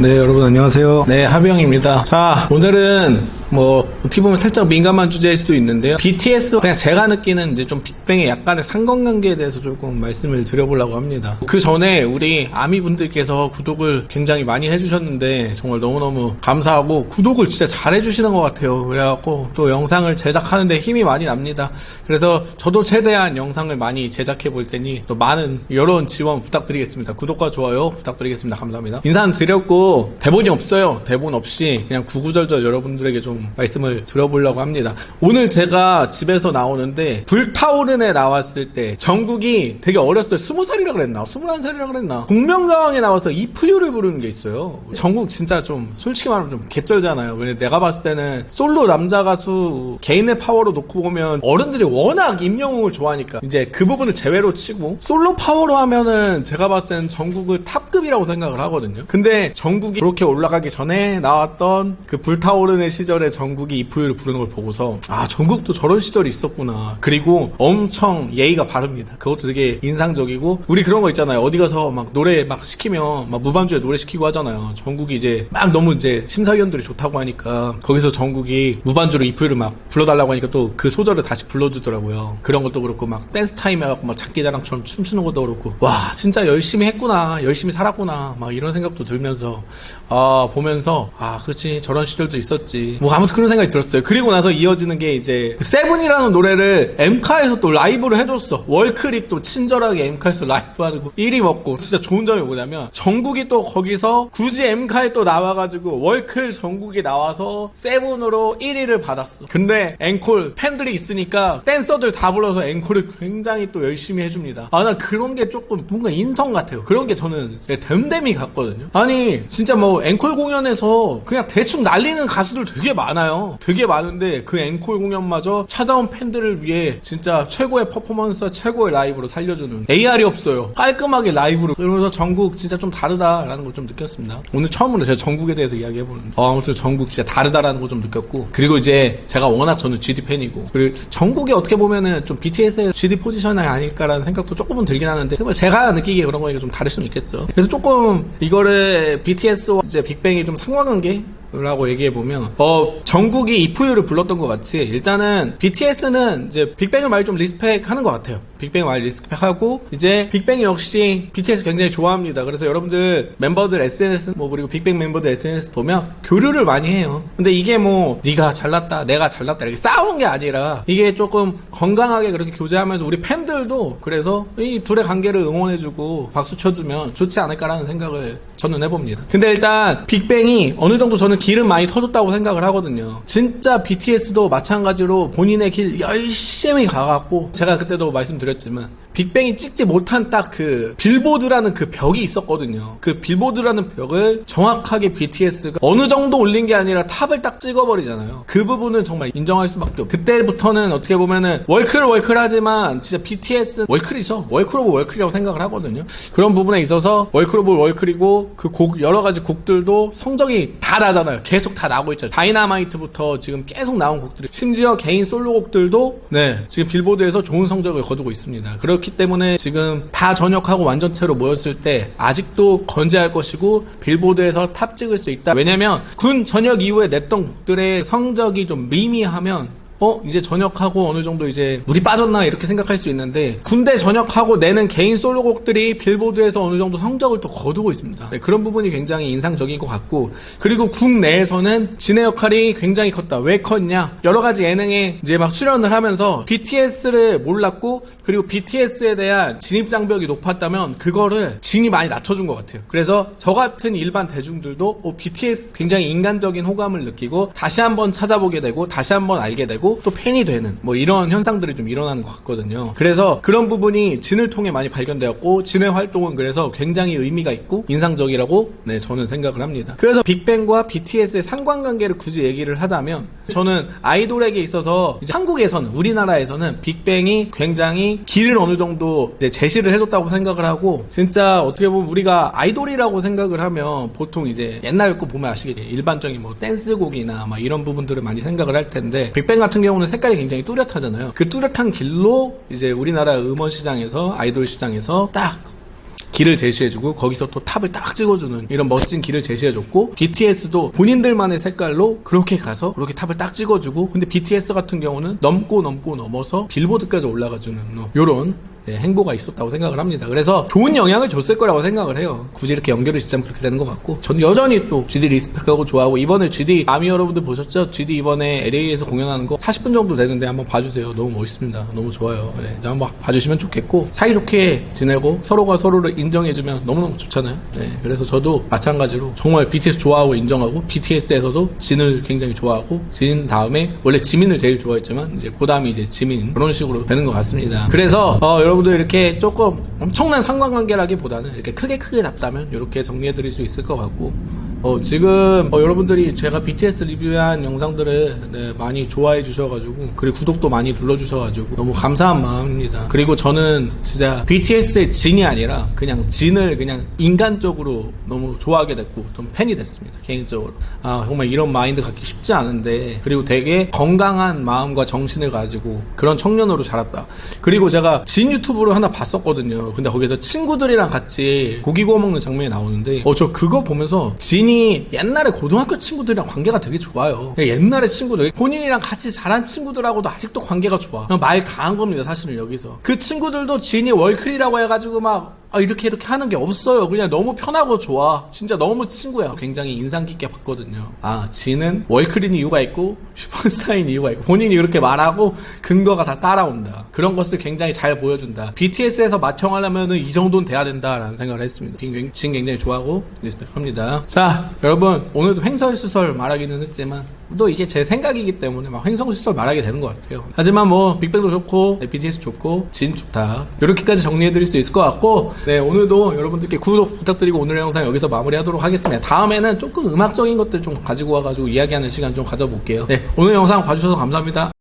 네, 여러분 안녕하세요. 네, 하병입니다. 자, 오늘은 뭐 어떻게 보면 살짝 민감한 주제일 수도 있는데요. BTS 그냥 제가 느끼는 이제 좀 빅뱅의 약간의 상관관계에 대해서 조금 말씀을 드려보려고 합니다. 그 전에 우리 아미 분들께서 구독을 굉장히 많이 해주셨는데 정말 너무너무 감사하고 구독을 진짜 잘 해주시는 것 같아요. 그래갖고 또 영상을 제작하는데 힘이 많이 납니다. 그래서 저도 최대한 영상을 많이 제작해 볼 테니 또 많은 여론 지원 부탁드리겠습니다. 구독과 좋아요 부탁드리겠습니다. 감사합니다. 인사는 드렸고 대본이 없어요. 대본 없이 그냥 구구절절 여러분들에게 좀 말씀을 드려보려고 합니다. 오늘 제가 집에서 나오는데 불타오른에 나왔을 때 정국이 되게 어렸어요. 스무 살이라 그랬나? 스물한 살이라 그랬나? 복면가왕에 나와서 이프유를 부르는 게 있어요. 정국 진짜 좀 솔직히 말하면 좀 개쩔잖아요. 왜냐 내가 봤을 때는 솔로 남자 가수 개인의 파워로 놓고 보면 어른들이 워낙 임영웅을 좋아하니까 이제 그 부분을 제외로 치고 솔로 파워로 하면은 제가 봤을 때는 정국을 탑급이라고 생각을 하거든요. 근데 정국이 그렇게 올라가기 전에 나왔던 그 불타오르는 시절에 정국이 이프유를 부르는 걸 보고서 아 정국도 저런 시절이 있었구나. 그리고 엄청 예의가 바릅니다. 그것도 되게 인상적이고 우리 그런 거 있잖아요. 어디 가서 막 노래 막 시키면 막 무반주에 노래 시키고 하잖아요. 정국이 이제 막 너무 이제 심사위원들이 좋다고 하니까 거기서 정국이 무반주로 이프유를 막 불러달라고 하니까 또 그 소절을 다시 불러주더라고요. 그런 것도 그렇고 막 댄스 타임 해갖고 막 장기자랑처럼 춤추는 것도 그렇고 와 진짜 열심히 했구나 열심히 살았구나 막 이런 생각도 들면서 아 보면서 아 그치 저런 시절도 있었지 뭐 아무튼 그런 생각이 들었어요. 그리고 나서 이어지는 게 이제 그 세븐이라는 노래를 엠카에서 또 라이브를 해줬어. 월클이 또 친절하게 엠카에서 라이브 하고 1위 먹고 진짜 좋은 점이 뭐냐면 정국이 또 거기서 굳이 엠카에 또 나와가지고 월클 정국이 나와서 세븐으로 1위를 받았어. 근데 앵콜 팬들이 있으니까 댄서들 다 불러서 앵콜을 굉장히 또 열심히 해줍니다. 아 나 그런 게 조금 뭔가 인성 같아요. 그런 게 저는 댐댐이 같거든요. 아니 진짜 뭐 앵콜 공연에서 그냥 대충 날리는 가수들 되게 많아요. 되게 많은데 그 앵콜 공연마저 찾아온 팬들을 위해 진짜 최고의 퍼포먼스, 최고의 라이브로 살려주는 AR이 없어요. 깔끔하게 라이브로. 그러면서 전국 진짜 좀 다르다라는 걸 좀 느꼈습니다. 오늘 처음으로 제가 전국에 대해서 이야기해보는데 어, 아무튼 전국 진짜 다르다라는 걸 좀 느꼈고 그리고 이제 제가 워낙 저는 GD 팬이고 그리고 전국이 어떻게 보면은 좀 BTS의 GD 포지션이 아닐까라는 생각도 조금은 들긴 하는데 뭐 제가 느끼기에 그런 거니까 좀 다를 수는 있겠죠. 그래서 조금 이거를 BTS와 이제 빅뱅이 좀 상관관계 라고 얘기해 보면 어 정국이 이프유를 불렀던 것 같이 일단은 BTS는 이제 빅뱅을 많이 좀 리스펙하는 것 같아요. 빅뱅 많이 리스펙하고 이제 빅뱅 역시 BTS 굉장히 좋아합니다. 그래서 여러분들 멤버들 SNS 뭐 그리고 빅뱅 멤버들 SNS 보면 교류를 많이 해요. 근데 이게 뭐 네가 잘났다, 내가 잘났다 이렇게 싸우는 게 아니라 이게 조금 건강하게 그렇게 교제하면서 우리 팬들도 그래서 이 둘의 관계를 응원해주고 박수 쳐주면 좋지 않을까라는 생각을 저는 해봅니다. 근데 일단 빅뱅이 어느 정도 저는 길은 많이 터졌다고 생각을 하거든요. 진짜 BTS도 마찬가지로 본인의 길 열심히 가갖고 제가 그때도 말씀드렸지만 빅뱅이 찍지 못한 딱 그 빌보드라는 그 벽이 있었거든요. 그 빌보드라는 벽을 정확하게 BTS가 어느 정도 올린 게 아니라 탑을 딱 찍어버리잖아요. 그 부분은 정말 인정할 수밖에 없고 그때부터는 어떻게 보면은 월클 월클하지만 진짜 BTS 월클이죠. 월클 오브 월클이라고 생각을 하거든요. 그런 부분에 있어서 월클 오브 월클이고 그 곡 여러 가지 곡들도 성적이 다 나잖아요. 계속 다 나오고 있죠. 다이나마이트부터 지금 계속 나온 곡들이 심지어 개인 솔로곡들도 네 지금 빌보드에서 좋은 성적을 거두고 있습니다. 그렇기 때문에 지금 다 전역하고 완전체로 모였을 때 아직도 건재할 것이고 빌보드에서 탑 찍을 수 있다. 왜냐면 군 전역 이후에 냈던 곡들의 성적이 좀 미미하면 어 이제 전역하고 어느 정도 이제 물이 빠졌나 이렇게 생각할 수 있는데 군대 전역하고 내는 개인 솔로곡들이 빌보드에서 어느 정도 성적을 또 거두고 있습니다. 네, 그런 부분이 굉장히 인상적인 것 같고 그리고 국내에서는 진의 역할이 굉장히 컸다. 왜 컸냐? 여러 가지 예능에 이제 막 출연을 하면서 BTS를 몰랐고 그리고 BTS에 대한 진입 장벽이 높았다면 그거를 진이 많이 낮춰준 것 같아요. 그래서 저 같은 일반 대중들도 어, BTS 굉장히 인간적인 호감을 느끼고 다시 한번 찾아보게 되고 다시 한번 알게 되고 또 팬이 되는 뭐 이런 현상들이 좀 일어나는 것 같거든요. 그래서 그런 부분이 진을 통해 많이 발견되었고 진의 활동은 그래서 굉장히 의미가 있고 인상적이라고 네 저는 생각을 합니다. 그래서 빅뱅과 BTS의 상관관계를 굳이 얘기를 하자면 저는 아이돌에게 있어서 이제 한국에서는 우리나라에서는 빅뱅이 굉장히 길을 어느 정도 제시를 해줬다고 생각을 하고 진짜 어떻게 보면 우리가 아이돌이라고 생각을 하면 보통 이제 옛날 거 보면 아시겠지 일반적인 뭐 댄스곡이나 막 이런 부분들을 많이 생각을 할 텐데 빅뱅 같은 경우는 색깔이 굉장히 뚜렷하잖아요. 그 뚜렷한 길로 이제 우리나라 음원 시장에서 아이돌 시장에서 딱 길을 제시해주고 거기서 또 탑을 딱 찍어주는 이런 멋진 길을 제시해줬고 BTS도 본인들만의 색깔로 그렇게 가서 그렇게 탑을 딱 찍어주고 근데 BTS 같은 경우는 넘고 넘고 넘어서 빌보드까지 올라가주는 이런 네, 행보가 있었다고 생각을 합니다. 그래서 좋은 영향을 줬을 거라고 생각을 해요. 굳이 이렇게 연결을 짓자면 그렇게 되는 것 같고 저는 여전히 또 GD 리스펙하고 좋아하고 이번에 GD 아미 여러분들 보셨죠? GD 이번에 LA에서 공연하는 거 40분 정도 되는데 한번 봐주세요. 너무 멋있습니다. 너무 좋아요. 네, 이제 한번 봐주시면 좋겠고 사이좋게 지내고 서로가 서로를 인정해주면 너무너무 좋잖아요. 네, 그래서 저도 마찬가지로 정말 BTS 좋아하고 인정하고 BTS에서도 진을 굉장히 좋아하고 진 다음에 원래 지민을 제일 좋아했지만 이제 그 다음이 이제 지민 그런 식으로 되는 것 같습니다. 그래서 어, 여러분들 이렇게 조금 엄청난 상관관계라기보다는 이렇게 크게 크게 잡자면 이렇게 정리해 드릴 수 있을 것 같고 어, 지금 어, 여러분들이 제가 BTS 리뷰한 영상들을 네, 많이 좋아해 주셔가지고 그리고 구독도 많이 눌러주셔가지고 너무 감사한 마음입니다. 그리고 저는 진짜 BTS의 진이 아니라 그냥 진을 그냥 인간적으로 너무 좋아하게 됐고 좀 팬이 됐습니다. 개인적으로 아 정말 이런 마인드 갖기 쉽지 않은데 그리고 되게 건강한 마음과 정신을 가지고 그런 청년으로 자랐다. 그리고 제가 진 유튜브를 하나 봤었거든요. 근데 거기서 친구들이랑 같이 고기 구워 먹는 장면이 나오는데 어 저 그거 보면서 진이 옛날에 고등학교 친구들이랑 관계가 되게 좋아요. 옛날에 친구들 본인이랑 같이 자란 친구들하고도 아직도 관계가 좋아. 말 다 한 겁니다. 사실은 여기서 그 친구들도 진이 월클이라고 해가지고 막 아, 이렇게 이렇게 하는 게 없어요. 그냥 너무 편하고 좋아. 진짜 너무 친구야. 굉장히 인상 깊게 봤거든요. 아, 지는 월클인 이유가 있고 슈퍼스타인 이유가 있고 본인이 이렇게 말하고 근거가 다 따라온다. 그런 것을 굉장히 잘 보여준다. BTS에서 맏형하려면 이 정도는 돼야 된다라는 생각을 했습니다. 진진 굉장히 좋아하고 리스펙합니다. 자, 여러분 오늘도 횡설수설 말하기는 했지만 또 이게 제 생각이기 때문에 막 횡설수설 말하게 되는 것 같아요. 하지만 뭐 빅뱅도 좋고 네, BTS 좋고 진 좋다. 이렇게까지 정리해드릴 수 있을 것 같고 네 오늘도 여러분들께 구독 부탁드리고 오늘의 영상 여기서 마무리하도록 하겠습니다. 다음에는 조금 음악적인 것들 좀 가지고 와가지고 이야기하는 시간 좀 가져볼게요. 네 오늘 영상 봐주셔서 감사합니다.